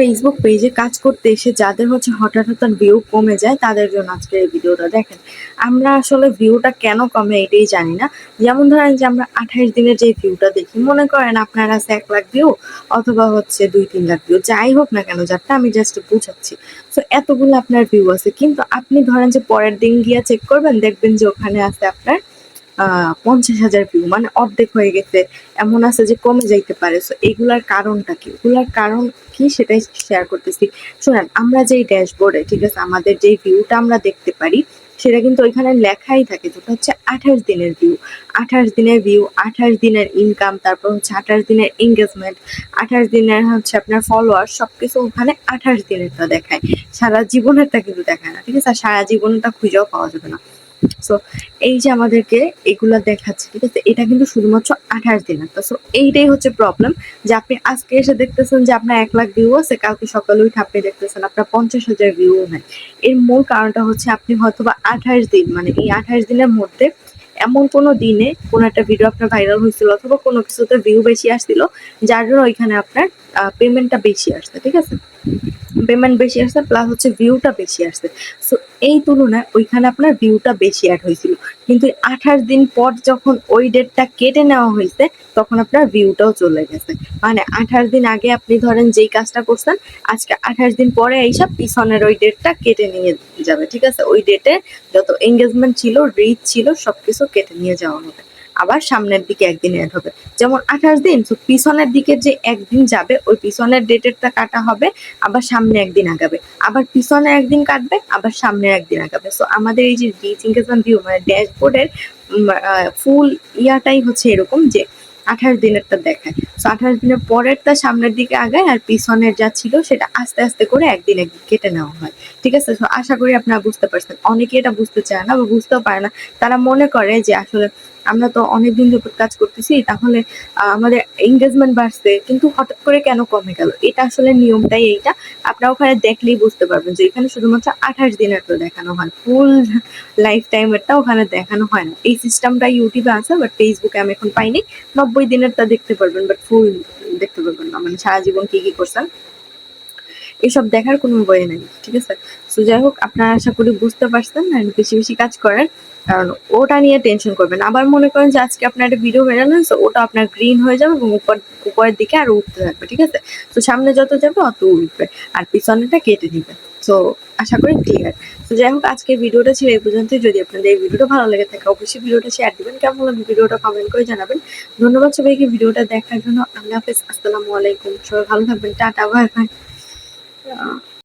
Facebook পেজে কাজ করতে এসে যাদের হচ্ছে হঠাৎ হঠাৎ ভিউ কমে যায়, তাদের জন্য আজকের এই ভিডিওটা দেখেন। আমরা আসলে ভিউটা কেন কমে এটাই জানি না। যেমন ধরেন যে আমরা আঠাইশ দিনের যে ভিউটা দেখি, মনে করেন আপনার আছে এক লাখ ভিউ অথবা হচ্ছে দুই, তিন লাখ ভিউ যাই হোক না কেন যারটা আমি জাস্ট বুঝাচ্ছি। তো এতগুলো আপনার ভিউ আছে, কিন্তু আপনি ধরেন যে পরের দিন গিয়ে চেক করবেন, দেখবেন যে ওখানে আছে আপনার পঞ্চাশ হাজার ভিউ মানে অর্ধেক হয়ে গেছে। এমন আছে যে কমে যাইতে পারে। সো এগুলার কারণটা কি? এগুলার কারণ কি সেটাই শেয়ার করতেছি। শোনেন, আমরা যেই ড্যাশবোর্ডে ঠিক আছে, আমাদের যেই ভিউটা আমরা দেখতে পারি, সেটা কিন্তু ওইখানে লেখাই থাকে যেটা হচ্ছে আঠাশ দিনের ভিউ আঠাশ দিনের ভিউ আঠাশ দিনের ইনকাম তারপর হচ্ছে আঠাশ দিনের এঙ্গেজমেন্ট আঠাশ দিনের হচ্ছে আপনার ফলোয়ার সবকিছু ওখানে আঠাশ দিনেরটা দেখায়। সারা জীবনেরটা কিন্তু দেখায় না, ঠিক আছে? সারা জীবনেরটা খুঁজেও পাওয়া যাবে না। সো এই যে আমাদেরকে এগুলা দেখাচ্ছে, ঠিক আছে? এটা কিন্তু শুধুমাত্র আঠাশ দিনের। তো সো এইটাই হচ্ছে প্রবলেম যে আপনি আজকে এসে দেখতেছেন যে আপনার এক লাখ ভিউ আছে, কালকে সকালে উঠে আপনি দেখতেছেন আপনার পঞ্চাশ হাজার ভিউ নাই। এর মূল কারণটা হচ্ছে আপনি হয়তো বা আঠাশ দিন মানে এই আঠাশ দিনের মধ্যে এমন কোনো দিনে কোনো একটা ভিডিও আপনার ভাইরাল হয়েছিল অথবা কোনো কিছুতে ভিউ বেশি আসছিল, যার জন্য ওইখানে আপনার পেমেন্টটা বেশি আসছে, ঠিক আছে? পেমেন্ট বেশি আসছে প্লাস হচ্ছে ভিউটা বেশি আসছে। সো এই তুলনায় ওইখানে আপনার ভিউটা বেশি অ্যাড হয়েছিল। কিন্তু আঠাশ দিন পর যখন ওই ডেটটা কেটে নেওয়া হয়েছে, তখন আপনার ভিউটাও চলে গেছে। মানে আঠাশ দিন আগে আপনি ধরেন যেই কাজটা করছেন, আজকে আঠাশ দিন পরে এইসব পিছনের ওই ডেটটা কেটে নিয়ে যাবে, ঠিক আছে? ওই ডেটে যত এঙ্গেজমেন্ট ছিল রিচ ছিল সব কিছু কেটে নিয়ে যাওয়া হবে। আবার সামনের দিকে একদিন অ্যাড হবে। যেমন আঠাশ দিন তো পিছনের দিকে যে একদিন যাবে, ওই পিছনের ডেটেরটা কাটা হবে, আবার সামনে একদিন আগাবে। আবার পিছনে একদিন কাটবে, আবার সামনে একদিন আগাবে। সো আমাদের এই যে রিচ এঙ্গেজমেন্ট ভিউ মানে ড্যাশবোর্ডের ফুল ইয়াটাই হচ্ছে এরকম যে আঠাশ দিনেরটা দেখায়। সো আঠাশ দিনের পরেরটা সামনের দিকে আগায় আর পিছনের যা ছিল সেটা আস্তে আস্তে করে একদিন একদিন কেটে নেওয়া হয়। ঠিক আছে? আশা করি আপনারা বুঝতে পারছেন। অনেকে এটা বুঝতে চায় না বা বুঝতেও পারে না। তারা মনে করে যে আসলে আমরা তো অনেকদিন যাবত কাজ করতেছি, তাহলে আমাদের এঙ্গেজমেন্ট বাড়ছে, কিন্তু হঠাৎ করে কেন কমে গেল? এটা আসলে নিয়মটাই এইটা। আপনারা ওখানে দেখলেই বুঝতে পারবেন যে এখানে শুধুমাত্র আঠাশ দিনের তো দেখানো হয় ফুল লাইফ টাইমেরটা ওখানে দেখানো হয় না। এই সিস্টেমটা ইউটিউবে আছে বাট ফেসবুকে আমি এখন পাইনি। নব্বই দিনেরটা দেখতে পারবেন বাট ফুল দেখতে পারবেন না। মানে সারা জীবন কি কি করছেন? এসব দেখার কোনো বই নেই, ঠিক আছে? তো যাই হোক, আপনারা আশা করি বুঝতে পারছেন আর বেশি বেশি কাজ করেন কারণ ওটা নিয়ে টেনশন করবেন আবার মনে করেন যে আজকে আপনার একটা ভিডিও ভাইরাল হয়েছে ওটা আপনার গ্রিন হয়ে যাবে এবং উপর, উপরের দিকে আরও উঠতে থাকবে, ঠিক আছে? তো সামনে যত যাবে অত উঠবে, আর পিছনেটা কেটে দিবে তো আশা করি ক্লিয়ার তো যাই হোক, আজকের ভিডিওটা ছিল এই পর্যন্ত যদি আপনাদের এই ভিডিওটা ভালো লেগে থাকে, অবশ্যই ভিডিওটা শেয়ার দিবেন। কেমন লাগবে ভিডিওটা কমেন্ট করে জানাবেন। ধন্যবাদ সবাইকে ভিডিওটা দেখার জন্য। আল্লাহ হাফেজ। আসসালামু আলাইকুম। সবাই ভালো থাকবেন। Tata bye bye Yeah.